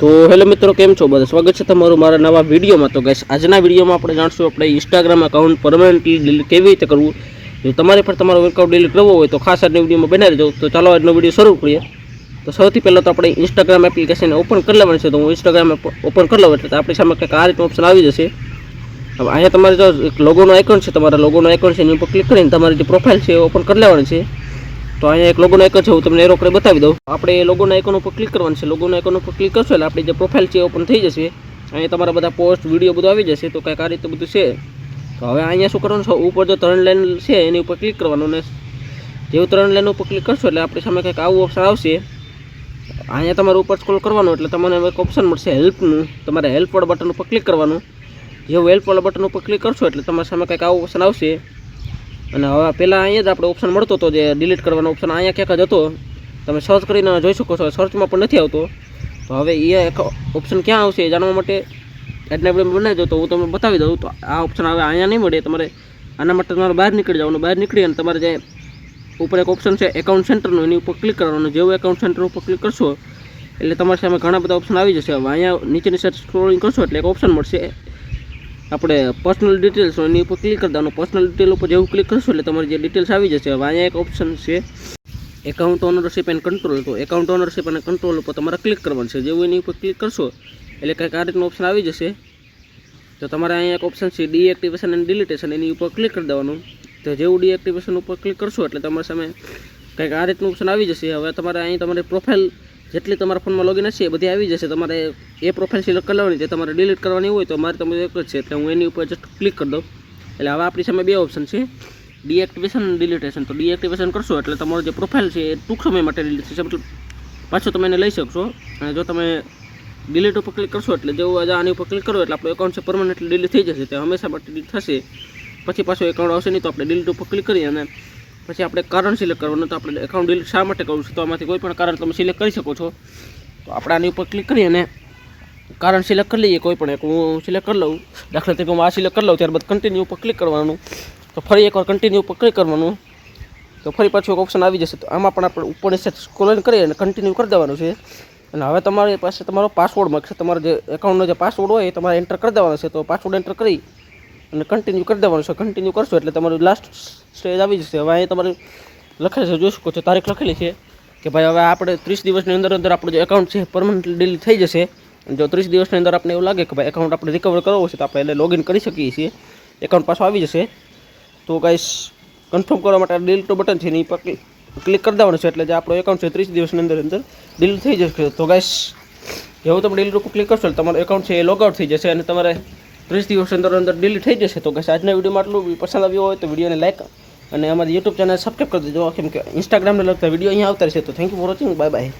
તો હેલો મિત્રો, કેમ છો બધા? સ્વાગત છે તમારું મારા નવા વિડીયોમાં. તો ગેસ આજના વિડીયોમાં આપણે જાણશું આપણે ઇન્સ્ટાગ્રામ એકાઉન્ટ પરમાનન્ટલી ડિલીટ કેવી રીતે કરવું? જો તમારે પણ તમારો વર્કઆઉટ ડિલીટ કરવો હોય તો ખાસ આજના વિડીયોમાં બનાવી દો તો ચાલો આજનો વીડિયો શરૂ કરીએ. તો સૌથી પહેલાં તો આપણે ઇન્સ્ટાગ્રામ એપ્લિકેશન ઓપન કરી લેવાનું છે. તો હું ઇન્સ્ટાગ્રામ ઓપન કરી લઉં એટલે આપણી સામે કંઈક આ રીતનું ઓપ્શન આવી જશે. હવે અહીંયા તમારે જો લોગોનો આઇકોન છે, તમારા લોગોનો આઇકોન છે, એની ઉપર ક્લિક કરીને તમારી જે પ્રોફાઇલ છે એ ઓપન કરી લેવાની છે. તો અહીંયા એક લોગોનો આઇકન છે હું તમને એરો કરી બતાવી દઉં. આપણે લોગોના આઇકન ઉપર ક્લિક કરવાનું છે. લોગોના આઇકન ઉપર ક્લિક કરશો એટલે આપણી જે પ્રોફાઇલ છે ઓપન થઈ જશે. અહીંયા તમારા બધા પોસ્ટ વીડિયો બધું આવી જશે. તો કંઈક આ રીતે બધું છે. તો હવે અહીંયા શું કરવાનું છે? ઉપર જો ત્રણ લાઈન છે, એની ઉપર ક્લિક કરવાનું ને જેવું ત્રણ લાઈન ઉપર ક્લિક કરશો એટલે આપણી સામે કંઈક આવું ઓપ્શન આવશે. અહીંયા તમારે ઉપર સ્ક્રોલ કરવાનું એટલે તમને એક ઓપ્શન મળશે હેલ્પનું તમારે હેલ્પવાળા બટન ઉપર ક્લિક કરવાનું. જેવું હેલ્પવાળા બટન ઉપર ક્લિક કરશો એટલે તમારી સામે કંઈક આવું ઓપ્શન આવશે. અને હવે પહેલાં અહીંયા જ આપણે ઓપ્શન મળતો હતો જે ડિલીટ કરવાનો ઓપ્શન અહીંયા ક્યાંક જ હતો. તમે સર્ચ કરીને જોઈ શકો છો. સર્ચમાં પણ નથી આવતો. તો હવે એ એક ઓપ્શન ક્યાં આવશે એ જાણવા માટે એટલે આપણે બનાવી દો તો હું તમને બતાવી દઉં. તો આ ઓપ્શન હવે અહીંયા નહીં મળે. તમારે આના માટે તમારે બહાર નીકળી જવાનું. બહાર નીકળી અને તમારે જે ઉપર એક ઓપ્શન છે એકાઉન્ટ સેન્ટરનું એની ઉપર ક્લિક કરવાનું. જેવું એકાઉન્ટ સેન્ટર ઉપર ક્લિક કરશો, એટલે તમારી સામે ઘણા બધા ઓપ્શન આવી જશે. હવે અહીંયા નીચેની સાઈડ સ્ક્રોલિંગ કરશો એટલે એક ઓપ્શન મળશે. આપણે પર્સનલ ડિટેલ્સ એની ઉપર ક્લિક કરી દેવાનું. પર્સનલ ડિટેલ ઉપર જેવું ક્લિક કરશો એટલે તમારી જે ડિટેલ્સ આવી જશે. હવે અહીંયા એક ઓપ્શન છે. એકાઉન્ટ ઓનરશીપ એન્ડ કંટ્રોલ તો એકાઉન્ટ ઓનરશીપ અને કંટ્રોલ ઉપર તમારે ક્લિક કરવાનું છે. જેવું એની ઉપર ક્લિક કરશો એટલે કંઈક આ રીતનું ઓપ્શન આવી જશે. તો તમારે અહીંયા એક ઓપ્શન છે ડીએક્ટિવેશન એન્ડ ડિલિટેશન એની ઉપર ક્લિક કરી દેવાનું. તો જેવું ડીએક્ટિવેશન ઉપર ક્લિક કરશો એટલે તમારી સામે કંઈક આ રીતનું ઓપ્શન આવી જશે. હવે તમારે અહીં તમારી પ્રોફાઇલ જેટલી તમારા ફોનમાં લોગિન હશે એ બધી આવી જશે. તમારે એ પ્રોફાઇલ સિલેક્ટ કરવાની છે તમારે ડિલીટ કરવાની હોય તો મારે તમે એક જ છે. એટલે હું એની ઉપર જસ્ટ ક્લિક કરી દઉં. એટલે હવે આપણી સામે બે ઓપ્શન છે. ડીએક્ટિવેશન ડિલીટેશન તો ડીએક્ટિવેશન કરશો એટલે તમારો જે પ્રોફાઇલ છે એ ટૂંક સમય માટે ડિલીટ થશે. મતલબ પાછો તમે એને લઈ શકશો. અને જો તમે ડિલીટ ઉપર ક્લિક કરશો એટલે જેવું આની ઉપર ક્લિક કરો એટલે આપણું એકાઉન્ટ છે પરમનન્ટલી ડિલીટ થઈ જશે. તે હંમેશા માટે ડિલીટ થશે. પછી પાછો એકાઉન્ટ આવશે નહીં તો આપણે ડિલીટ ઉપર ક્લિક કરીએ અને પછી આપણે કારણ સિલેક્ટ કરવાનું, તો આપણે એકાઉન્ટ ડિલીટ શા માટે કરવું છે? તો આમાંથી કોઈ પણ કારણ તમે સિલેક્ટ કરી શકો છો. તો આપણે આની ઉપર ક્લિક કરી અને કારણ સિલેક્ટ કરી લઈએ, કોઈ પણ એક હું સિલેક્ટ કરી લઉં. દાખલા તરીકે હું આ સિલેક્ટ કરી લઉં, ત્યારબાદ કન્ટિન્યુ ઉપર ક્લિક કરવાનું. તો ફરી એકવાર કન્ટિન્યુ ઉપર ક્લિક કરવાનું. તો ફરી પાછું એક ઓપ્શન આવી જશે. તો આમાં પણ આપણે ઉપર સાઈડ સ્ક્રોલ કરીએ અને કન્ટિન્યુ કરી દેવાનું છે. અને હવે તમારી પાસે તમારો પાસવર્ડ મળશે તમારો જે એકાઉન્ટનો જે પાસવર્ડ હોય એ તમારે એન્ટર કરી દેવાનો છે. તો પાસવર્ડ એન્ટર કરી અને કન્ટિન્યુ કરી દેવાનું છે. કન્ટિન્યુ કરશો એટલે તમારું લાસ્ટ સ્ટેજ આવી જશે. હવે અહીં તમારે લખેલું છે, જોઈ શકો છો, તારીખ લખેલી છે કે ભાઈ હવે આપણે ત્રીસ દિવસની અંદર અંદર આપણું જે એકાઉન્ટ છે પરમનન્ટલી ડીલ થઈ જશે. જો ત્રીસ દિવસની અંદર આપણે એવું લાગે કે ભાઈ એકાઉન્ટ આપણે રિકવર કરવો છે તો આપણે એટલે લોગિન કરી શકીએ છીએ. એકાઉન્ટ પાછું આવી જશે. તો ગાઈસ કન્ફર્મ કરવા માટે ડિલીટ બટન છે એની પર ક્લિક કરી દેવાનું છે એટલે જે આપણો એકાઉન્ટ છે ત્રીસ દિવસની અંદર અંદર ડીલ થઈ જશે. તો ગાઈસ જેવું તમે ડીલ ઉપર ક્લિક કરશો એટલે તમારું એકાઉન્ટ છે એ લોગઆઉટ થઈ જશે અને તમારે ત્રીસ દિવસ અંદર અંદર ડિલીટ થઈ જશે. તો કે આજના વિડીયોમાં આટલું. પસંદ આવ્યો હોય તો વિડીયોને લાઈક અને અમારી યુટ્યુબ ચેનલ સબસ્ક્રાઈબ કરી દેજો. કેમ કે ઇન્સ્ટાગ્રામને લગતા વીડિયો અહીંયા આવતા રહેશે. તો thank you for watching bye bye